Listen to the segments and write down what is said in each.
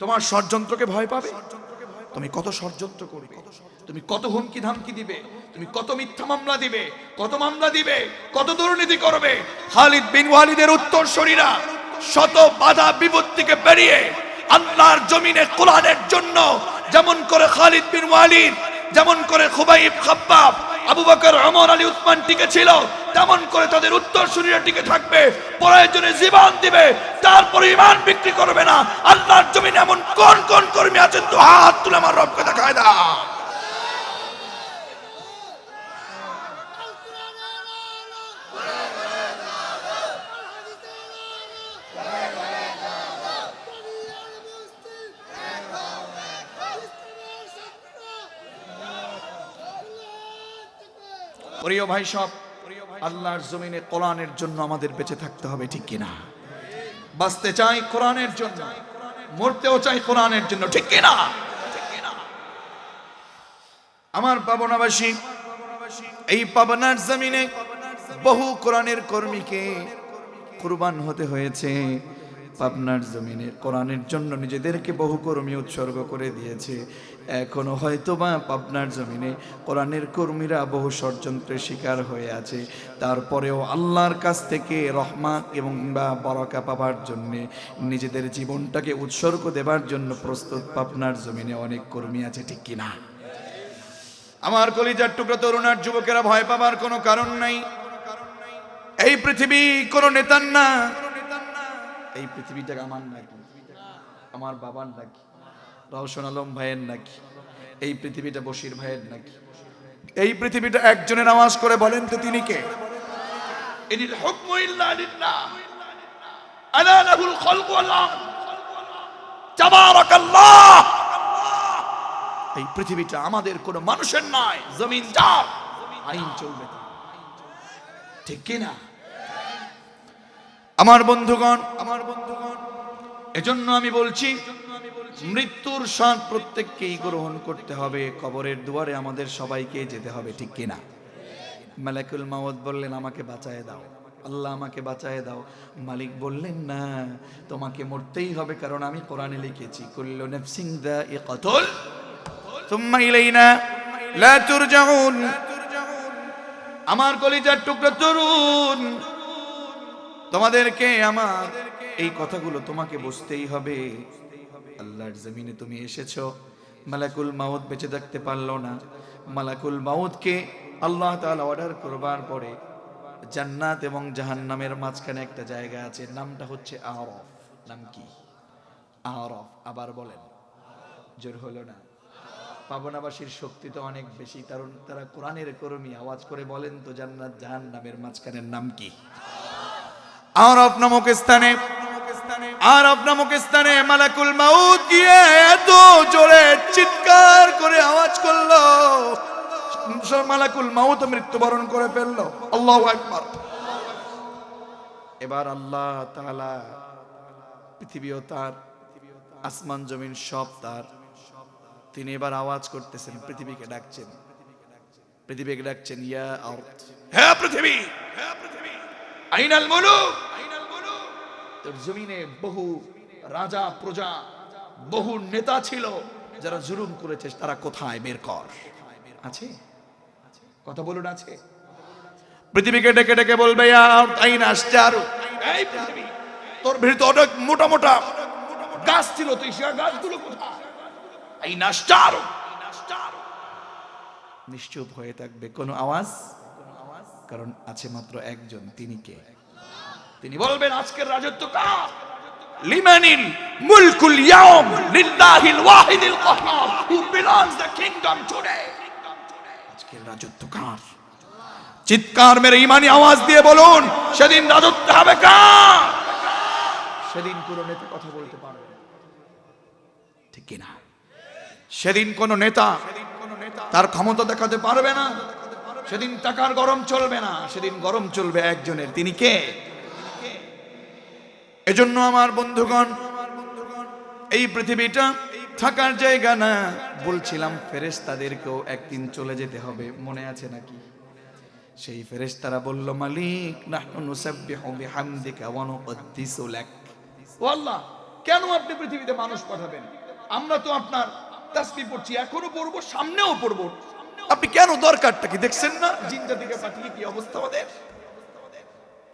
তোমার ষড়যন্ত্রকে ভয় পাবে? তুমি কত ষড়যন্ত্র করবে? তুমি কত হুমকি ধামকি দিবে? তুমি কত মিথ্যা মামলা দিবে? কত মামলা দিবে? কত দুর্নীতি করবে? খালিদ বিন ওয়ালিদের উত্তর শরীরা শত বাধা বিপত্তিকে পেরিয়ে আল্লাহর জমিনে কোরআনের জন্য যেমন করে খালিদ বিন ওয়ালিদ, যেমন করে খুবাইব খাব্বাব, আবু বকর, ওমর, আলী, উসমান টিকে ছিল, তেমন করে তাদের উত্তর শরীরে টিকে থাকবে, প্রয়োজনে জীবন দিবে, তারপরে ইমান বিক্রি করবে না, আল্লাহর জমিনে কর্মী আছেন, তো হাত তুলে আমার রবকে দেখায় দাও। প্রিয় ভাই সব, আল্লাহর জমিনে কোরআনের জন্য আমাদের বেঁচে থাকতে হবে, ঠিক কিনা? বাঁচতে চাই কোরআনের জন্য। মরতেও চাই কোরআনের জন্য, ঠিক কিনা? আমার পাবনাবাসী, এই পাবনার জমিনে বহু কোরআনের কর্মীকে কুরবান হতে হয়েছে। পাবনার জমিনে। কোরআনের জন্য নিজেদেরকে বহু কর্মী উৎসর্গ করে দিয়েছে। এখনও হয়তোবা পাবনার জমিনে কোরআনের কর্মীরা বহু ষড়যন্ত্রের শিকার হয়ে আছে। তারপরেও আল্লাহর কাছ থেকে রহমান এবং বা বরকা পাবার জন্যে নিজেদের জীবনটাকে উৎসর্গ দেবার জন্য প্রস্তুত পাবনার জমিনে অনেক কর্মী আছে, ঠিক কিনা আমার কলিজার টুকরো তরুণার যুবকেরা ভয় পাবার কোনো কারণ নাই। এই পৃথিবী কোনো নেতার না। এই পৃথিবীটা আমার নাকি আমার বাবার নাকি রওশন আলম ভাইয়ের নাকি এই পৃথিবীটা বশির ভাইয়ের নাকি। এই পৃথিবীটা একজনের আওয়াজ করে বলেন তো তিনি কে? এই পৃথিবীটা আমাদের কোনো মানুষের নয় জমিন যার আইন চলবে তার। ঠিক কিনা? আমার বন্ধুগণ আমার বন্ধুগণ, এজন্য আমি বলছি, মৃত্যুর স্বাদ প্রত্যেককেই গ্রহণ করতে হবে। কবরের দুয়ারে আমাদের সবাইকে যেতে হবে, ঠিক কিনা মালাকুল মাওয়াত বললেন, আমাকে বাঁচায় দাও। আল্লাহ আমাকে বাঁচায় দাও। মালিক বললেন, না, তোমাকে মরতেই হবে, কারণ আমি কোরআনে লিখেছি, কুল্লু নাফসিন যায়িকাতুল থুম্মা ইলাইনা লা তুরজাউন। আমার কলিজার টুকরো তরুণ। তোমাদেরকে আমার এই কথাগুলো তোমাকে বুঝতেই হবে। আল্লাহর জমিনে তুমি এসেছ। মালাকুল মাউত বেঁচে থাকতে পারল না। মালাকুল মাউতকে আল্লাহ তাআলা অর্ডার করবার পরে জান্নাত এবং জাহান্নামের মাঝখানে একটা জায়গা আছে, নামটা হচ্ছে আরফ। নাম কি? আরফ। আবার বলেন। জোর হলো না। পাবনাবাসীর শক্তি তো অনেক বেশি, কারণ তারা কোরআনের কর্মী। আওয়াজ করে বলেন তো জান্নাত জাহান্নামের মাঝখানের নাম কি? আরব নামক স্থানে আরব নামক স্থানে মালাকুল মাউত গিয়ে এত জোরে চিৎকার করে আওয়াজ করল। মালাকুল মাউত মৃত্যুবরণ করে ফেলল। আল্লাহ আকবার। এবার আল্লাহ তাআলা পৃথিবীও তার, আসমান জমিন সব তার। তিনি এবার আওয়াজ করতেছেন, পৃথিবীকে ডাকছেন। পৃথিবীকে ডাকছেন, ইয়া হ্যাঁ পৃথিবী হ্যাঁ পৃথিবী, আইনাল মুলুক। তোর জমিনে বহু রাজা, প্রজা, বহু নেতা ছিল যারা জুলুম করেছে, তারা কোথায়? বের কর। আছে? কথা বলুন, আছে? পৃথিবীকে ডেকে ডেকে বলবে আর আইন আসছে আরও তোর ভিড় তো অনেক মোটা মোটা গাছ ছিল, তুই সে গাছগুলো কোথায়? এই নাস্টার নিশ্চুপ হয়ে থাকবে। কোনো আওয়াজ? কারণ আছে মাত্র একজন, তিনি কে? তিনি বলবেন, আজকের রাজত্ব কার? মুলকুল ইয়াউম লিল্লাহিল ওয়াহিদিল who belongs the kingdom today আজকের রাজত্ব কার? চিৎকার মেরে ইমানি আওয়াজ দিয়ে বলুন, সেদিন রাজত্ব হবে কার? সেদিন পুরো নেতা কথা বলতে পারবে। ঠিক কিনা সেদিন কোন নেতা তার ক্ষমতা দেখাতে পারবে না। সেদিন টাকার গরম চলবে না। সেদিন গরম চলবে একজনের। তিনি কে? এজন্য আমার বন্ধুগণ, এই পৃথিবীটা থাকার জায়গা না। বলছিলাম ফেরেস তাদেরকেও একদিন চলে যেতে হবে, মনে আছে নাকি? সেই ফেরেশতারা বলল, মালিক আল্লাহ কেন আপনি পৃথিবীতে মানুষ পাঠাবেন? আমরা তো আপনার তাসবি পড়ছি, এখনও পড়ব, সামনেও পড়ব। আপনি কেন দরকারটা কি দেখছেন না? জিনটা দিকে পাঠিয়ে কি অবস্থা আমাদের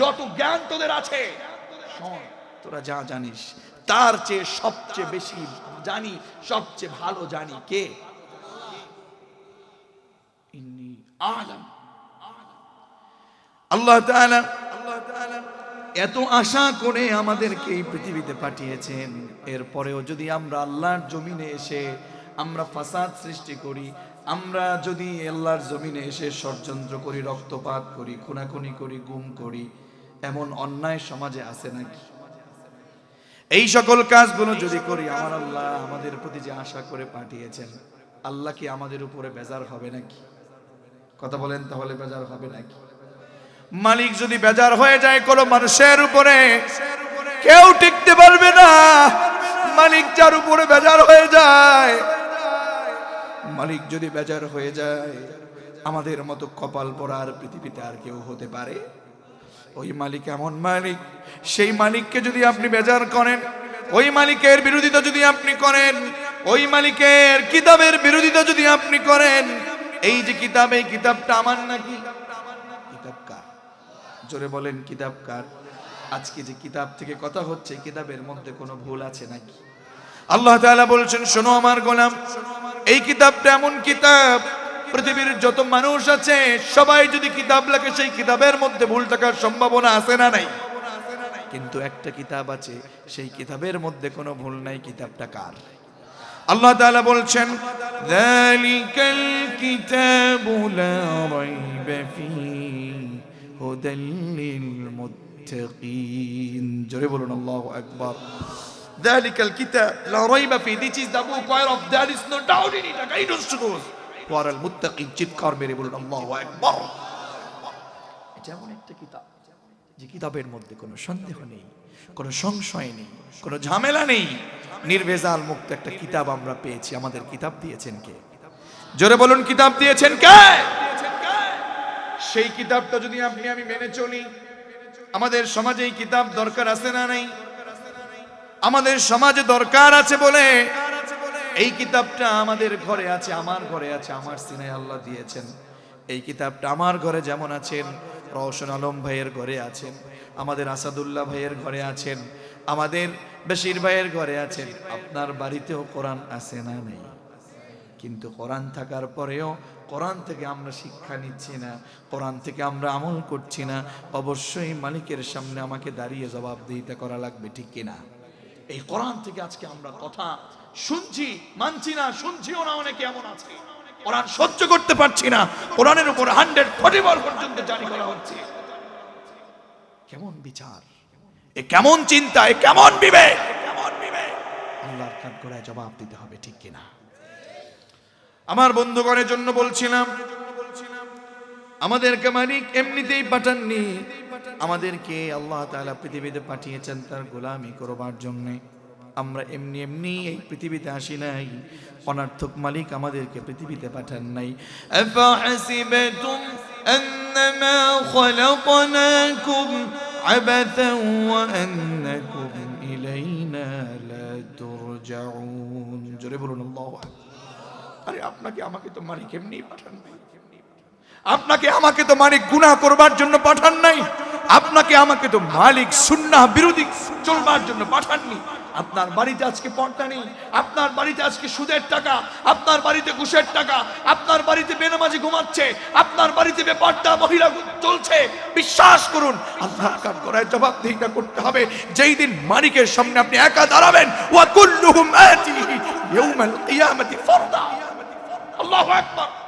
যত জ্ঞান তোদের আছে তোরা যা জানিস, তার চেয়ে সবচেয়ে বেশি জানি, সবচেয়ে ভালো জানি কে? আল্লাহ এত আশা করে আমাদেরকে এই পৃথিবীতে পাঠিয়েছেন। এরপরেও যদি আমরা আল্লাহর জমিনে এসে আমরা ফাসাদ সৃষ্টি করি আমরা যদি আল্লাহর জমিনে এসে ষড়যন্ত্র করি, রক্তপাত করি, খুনাখুনি করি, গুম করি, এমন অন্যায় সমাজে আছে নাকি? এই সকল কাজগুলো যদি করি, আমার আল্লাহ আমাদের প্রতি যে আশা করে পাঠিয়েছেন, আল্লাহ কি আমাদের উপরে বেজার হবে নাকি? কথা বলেন তাহলে বেজার হবে নাকি? মালিক যদি বেজার হয়ে যায় কোনো মানুষের উপরে, কেউ টিকতে পারবে না। মালিক যার উপরে বেজার হয়ে যায় মালিক যদি বেজার হয়ে যায়, আমাদের মতো কপাল পরার পৃথিবীতে আর কেউ হতে পারে? ওই মালিক এমন মালিক, সেই মালিককে যদি আপনি বেজার করেন, ওই মালিকের বিরোধিতা যদি আপনি করেন, ওই মালিকের কিতাবের বিরোধিতা যদি আপনি করেন, এই যে কিতাব, এই কিতাবটা আমার নাকি? জোরে বলেন, কিতাব কার? আজকে যে কিতাব থেকে কথা হচ্ছে, কিতাবের মধ্যে কোনো ভুল আছে নাকি? আল্লাহ তাআলা বলছেন, শোনো আমার গোলাম এই কিতাবটা এমন কিতাব, পৃথিবীর যত মানুষ আছে, সবাই যদি কিতাব লেখে, সেই কিতাবের মধ্যে ভুল থাকার সম্ভাবনা আছে না নাই? কিন্তু একটা কিতাব আছে, সেই কিতাবের মধ্যে কোনো ভুল নাই, কিতাবটা কার? আল্লাহ তাআলা বলছেন যালিকাল কিতাবু লা রাইবা ফীহি হুদাল মুত্তাকিন। জোরে বলুন, আল্লাহু আকবার। ذلك الكتاب لا ريب فيه this is the book whereof there is no doubt in it a guidance to those who are المتقين চিৎকার মেরে বলুন আল্লাহু আকবার এটা এমন একটা কিতাব যে কিতাবের মধ্যে কোনো সন্দেহ নেই কোনো সংশয় নেই কোনো ঝামেলা নেই নির্ভেজাল মুক্ত একটা কিতাব আমরা পেয়েছি আমাদের কিতাব দিয়েছেন কে জোরে বলুন কিতাব দিয়েছেন কে সেই কিতাবটা যদি আপনি আমি মেনে চলি আমাদের সমাজে এই কিতাব দরকার আছে না নাই আমাদের সমাজে দরকার আছে বলে। এই কিতাবটা আমাদের ঘরে আছে, আমার ঘরে আছে, আমার সিনাই আল্লাহ দিয়েছেন। এই কিতাবটা আমার ঘরে যেমন আছেন, রওশন আলম ভাইয়ের ঘরে আছেন, আমাদের আসাদুল্লাহ ভাইয়ের ঘরে আছেন, আমাদের বেশির ভাইয়ের ঘরে আছেন। আপনার বাড়িতেও কোরআন আছে না নেই? কিন্তু কোরআন থাকার পরেও কোরআন থেকে আমরা শিক্ষা নিচ্ছি না, কোরআন থেকে আমরা আমল করছি না। অবশ্যই মালিকের সামনে আমাকে দাঁড়িয়ে জবাবদিহিতা করা লাগবে, ঠিক কিনা? এই কোরআন থেকে আজকে আমরা কথা শুনছি, মানছি না, শুনছিও না, অনেকে এমন আছে। কোরআন সহ্য করতে পারছি না, কোরআনের উপর হান্ড্রেড ফর্টি পর্যন্ত জারি করা হচ্ছে। কেমন বিচার? এ কেমন চিন্তা, এ কেমন বিবেক? কেমন বিবেক জবাব দিতে হবে, ঠিক কিনা? আমার বন্ধুগণের জন্য বলছিলাম আমাদেরকে মালিক এমনিতেই পাঠাননি। আমাদেরকে আল্লাহ তাআলা পৃথিবীতে পাঠিয়েছেন তার গোলামি করবার জন্য। আমরা এমনি এমনি এই পৃথিবীতে আসি নাই। অনার্থক মালিক আমাদেরকে পৃথিবীতে পাঠান নাই। ওয়া আন্নাকুম ইলাইনা লা তুরজাউন। জোরে বলুন, আল্লাহু আকবার। আরে আপনাকে, আমাকে তো মালিক এমনি পাঠান নাই। আপনাকে আমাকে তো মালিক গুনাহ করবার জন্য পাঠান নাই। আপনাকে আমাকে তো মালিক সুন্নাহ বিরোধী চলবার জন্য পাঠাননি আপনার বাড়িতে আজকে পর্দা নেই। আপনার বাড়িতে আজকে সুদের টাকা। আপনার বাড়িতে ঘুষের টাকা। আপনার বাড়িতে বেনামাজি ঘুমাচ্ছে। আপনার বাড়িতে বেপর্দা মহিলা চলছে। বিশ্বাস করুন আল্লাহ কার করায় জবাবদিহিতা করতে হবে। যেই দিন মালিকের সামনে আপনি একা দাঁড়াবেন, ওয়া কুল্লুহুম আতিহি ইয়াউমাল কিয়ামাতি ফারদা। আল্লাহু আকবার।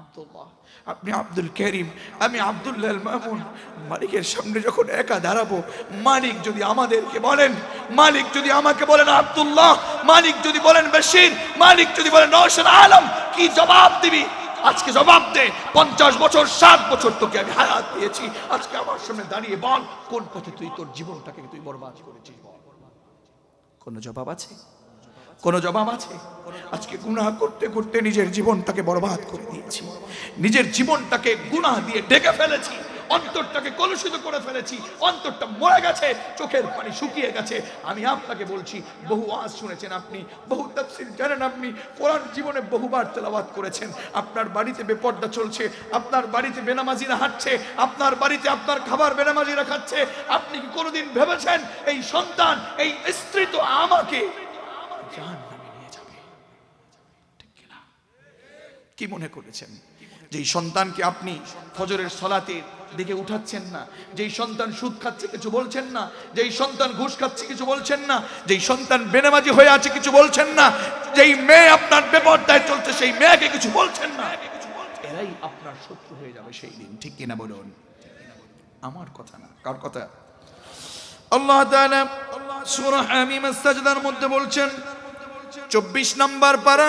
আব্দুল্লাহ আপনি আব্দুল করিম, আমি আব্দুল্লাহ মামুন। মালিকের সামনে যখন একা দাঁড়াবো, মালিক যদি আমাদেরকে বলেন, মালিক যদি আমাকে বলেন আব্দুল্লাহ, মালিক যদি বলেন বশির, মালিক যদি বলেন রওশন আলম, কি জবাব দিবি? আজকে জবাব দে, পঞ্চাশ বছর, ষাট বছর তোকে আমি হায়াত দিয়েছি। আজকে আমার সামনে দাঁড়িয়ে বল, কোন পথে তুই তোর জীবনটাকে তুই বরবাদ করেছিস বল? কোনো জবাব আছে? কোনো জবাব আছে? আজকে গুনাহ করতে করতে নিজের জীবনটাকে বরবাদ করে দিয়েছি। নিজের জীবনটাকে গুনাহ দিয়ে ডেকে ফেলেছি, অন্তরটাকে কলুষিত করে ফেলেছি, অন্তরটা মরে গেছে, চোখের পানি শুকিয়ে গেছে। আমি আপনাকে বলছি, বহু আজ শুনেছেন আপনি, বহু তাফসীর জানেন আপনি, কোরআন জীবনে বহুবার তেলাওয়াত করেছেন। আপনার বাড়িতে বেপর্দা চলছে, আপনার বাড়িতে বেনামাজিরা হাঁটছে, আপনার বাড়িতে আপনার খাবার বেনামাজিরা খাচ্ছে। আপনি কি কোনোদিন ভেবেছেন, এই সন্তান, এই স্ত্রী তো আমাকে জাহান্নামে নিয়ে যাবে। ঠিক কিনা? কি মনে করেছেন? যেই সন্তানকে আপনি ফজরের সলাতের দিকে উঠাচ্ছেন না, যেই সন্তান সুদ খাচ্ছে কিছু বলছেন না, যেই সন্তান ঘুষ খাচ্ছে কিছু বলছেন না, যেই সন্তান বেনামাজি হয়ে আছে কিছু বলছেন না, যেই মেয়ে আপনার বেপরদায় চলছে সেই মেয়েকে কিছু বলছেন না, এরাই আপনার শত্রু হয়ে যাবে সেই দিন। ঠিক কিনা বলুন? আমার কথা না, কার কথা? আল্লাহ তাআলা সূরা হামিম সাজদার মধ্যে বলছেন 24 নম্বর পারা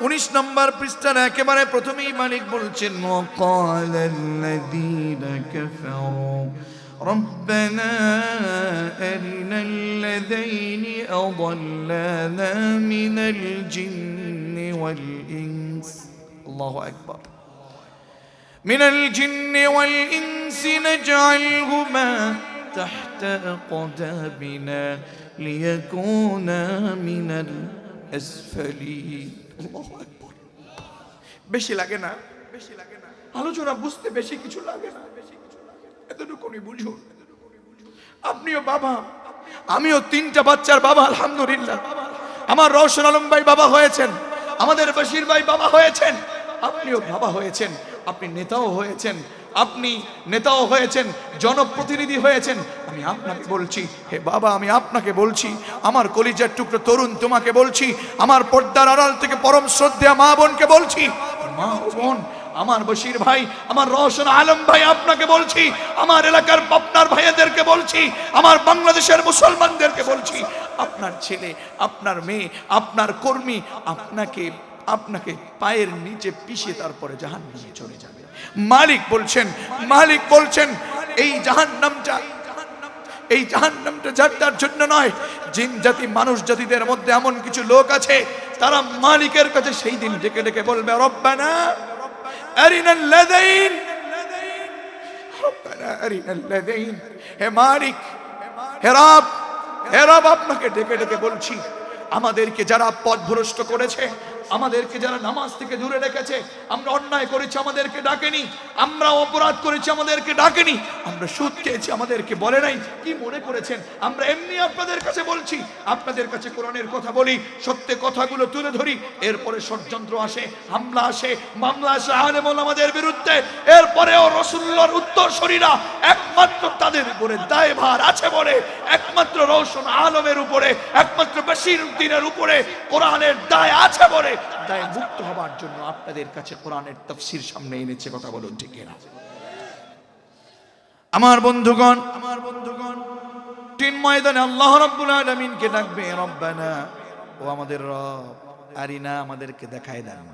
19 নম্বর পৃষ্ঠার একেবারে প্রথমেই মালিক বলছেন وقال الذين كفروا ربنا أرنا الذين أضلانا من الجن والإنس الله أكبر من الجن والإنس نجعلهما تحت أقدامنا ليكونا من الأسفلين আল্লাহু আকবার। বেশি লাগে না বেশি লাগে না আলোচনা বুঝতে বেশি কিছু লাগে না এতটুকুনি বুঝুন আপনিও বাবা আমিও তিনটা বাচ্চার বাবা আলহামদুলিল্লাহ আমার রওশন আলম ভাই বাবা হয়েছেন আমাদের বশির ভাই বাবা হয়েছেন আপনিও বাবা হয়েছেন আপনি নেতাও হয়েছেন আপনি নেতাও হয়েছেন, জনপ্রতিনিধি হয়েছেন। আমি আপনাকে বলছি, হে বাবা, আমি আপনাকে বলছি, আমার কলিজার টুকরো তরুণ তোমাকে বলছি, আমার পর্দার আড়াল থেকে পরম শ্রদ্ধা মা বোনকে বলছি মা বোন, আমার বশির ভাই, আমার রওশন আলম ভাই আপনাকে বলছি, আমার এলাকার পাপনার ভাইয়াদেরকে বলছি, আমার বাংলাদেশের মুসলমানদেরকে বলছি, আপনার ছেলে, আপনার মেয়ে, আপনার কর্মী, আপনাকে আপনাকে পায়ের নিচে পিষে তারপরে জাহান নিয়ে চলে যাবে। মালিক বলছেন মালিক বলছেন, এই জাহান নামটা এই জাহান্নামটা যার তার জন্য নয়। জিন জাতি, মানুষ জাতিদের মধ্যে এমন কিছু লোক আছে, তারা মালিকের কাছে সেই দিন ডেকে ডেকে বলবে, রব্বানা আরিনাল লাদাইন রব্বানা আরিনাল লাদাইন হে মালিক, হে রব হে রব, আপনাকে ডেকে ডেকে বলছি, আমাদেরকে যারা পথভ্রষ্ট করেছে আমাদেরকে যারা নামাজ থেকে দূরে রেখেছে, আমরা অন্যায় করেছি, আমাদেরকে ডাকেনি। আমরা অপরাধ করেছি, আমাদেরকে ডাকেনি। আমরা সুদ খেয়েছি, আমাদেরকে বলে নাই। কি মনে করেছেন? আমরা এমনি আপনাদের কাছে বলছি, আপনাদের কাছে কোরআনের কথা বলি, সত্য কথাগুলো তুলে ধরি, এরপরে ষড়যন্ত্র আসে, হামলা আসে, মামলা আসে আলেমন আমাদের বিরুদ্ধে। এরপরেও রসুল্লার উত্তর শরীরা একমাত্র তাদের উপরে দায়ভার আছে বলে, একমাত্র রৌশন আলমের উপরে, একমাত্র বশির উদ্দিনের উপরে কোরআনের দায় আছে বলে দায় মুক্ত হবার জন্য আপনাদের কাছে কোরআনের তফসির সামনে এনেছে কথা বলুন ঠিক না আমার বন্ধুগণ আমার বন্ধুগণ তিন ময়দানে আল্লাহ রাব্বুল আলামিনকে ডাকবে রব্বানা ও আমাদের রব আরিনা আমাদেরকে দেখায় দেন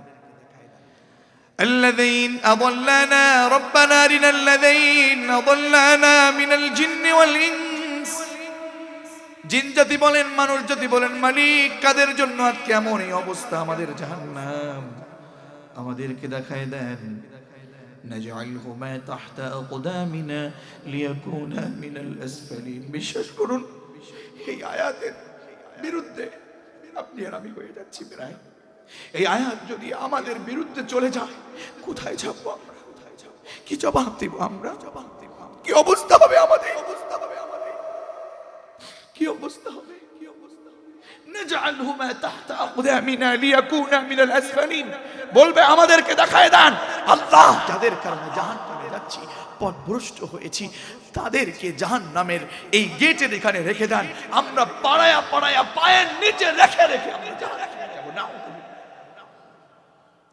الذين أضلنا ربنا أرنا الذين أضلنا من الجن والإنس জিন জাতি বলেন, মানুষ জাতি বলেন, মালিক কাদের জন্য আজকে এমন এই অবস্থা? আমাদের জাহান্নাম। আমাদেরকে দেখায় দেন। বিরুদ্ধে আর আমি হয়ে যাচ্ছি প্রায়। এই আয়াত যদি আমাদের বিরুদ্ধে চলে যায়, কোথায় যাব আমরা? কি জবাব দিব আমরা? কি অবস্থা হবে আমাদের? কি অবস্থা হবে? বলবে, আমাদেরকে দেখায় দেন। আল্লাহ যাদের কারণে যাচ্ছি, পথভ্রষ্ট হয়েছি, তাদেরকে জাহান্নামের এই গেটের এখানে রেখে দেন। আমরা পাড়ায়া পাড়ায়া পায়ের নিচে রেখে রেখে আমরা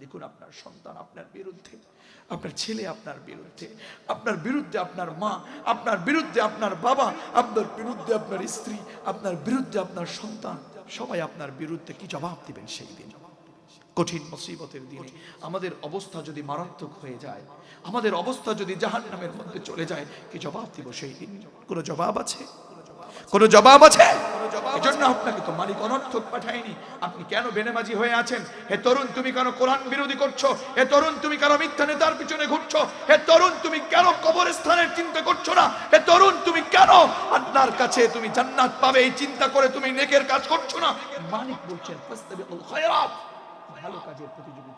দেখুন, আপনার সন্তান আপনার বিরুদ্ধে আপনার ছেলে আপনার বিরুদ্ধে আপনার বিরুদ্ধে আপনার মা, আপনার বিরুদ্ধে আপনার বাবা, আপনার বিরুদ্ধে আপনার স্ত্রী, আপনার বিরুদ্ধে আপনার সন্তান, সবাই আপনার বিরুদ্ধে কি জবাব দিবেন সেই দিন? কঠিন মুসিবতের দিনে আমাদের অবস্থা যদি মারাত্মক হয়ে যায়, আমাদের অবস্থা যদি জাহান নামের মধ্যে চলে যায়, কি জবাব দিব সেই দিন? কোনো জবাব আছে? কোনো জবাব আছে? এজন্য আপনাকে তো মালিক অনর্থক পাঠায়নি। আপনি কেন বেনেবাজি হয়ে আছেন? হে তরুণ, তুমি কেন কোরআন বিরোধী করছ? হে তরুণ, তুমি কেন মিথ্যা নেতার পিছনে ঘুরছো? হে তরুণ, তুমি কেন কবরস্থানের চিন্তা করছ না? হে তরুণ, তুমি কেন আল্লাহর কাছে তুমি জান্নাত পাবে? এই চিন্তা করে তুমি নেকের কাজ করছ না? মালিক বলছেন ভালো কাজের প্রতিযোগিতা।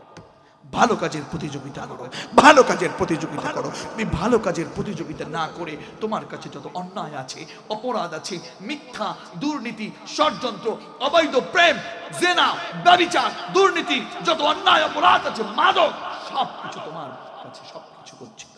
ভালো কাজের প্রতিযোগিতা করো, ভালো কাজের প্রতিযোগিতা করো। তুমি ভালো কাজের প্রতিযোগিতা না করে তোমার কাছে যত অন্যায় আছে, অপরাধ আছে, মিথ্যা, দুর্নীতি, ষড়যন্ত্র, অবৈধ প্রেম, জেনা, ব্যবিচার, দুর্নীতি, যত অন্যায়, অপরাধ আছে, মাদক সব কিছু তোমার কাছে সব কিছু করছে।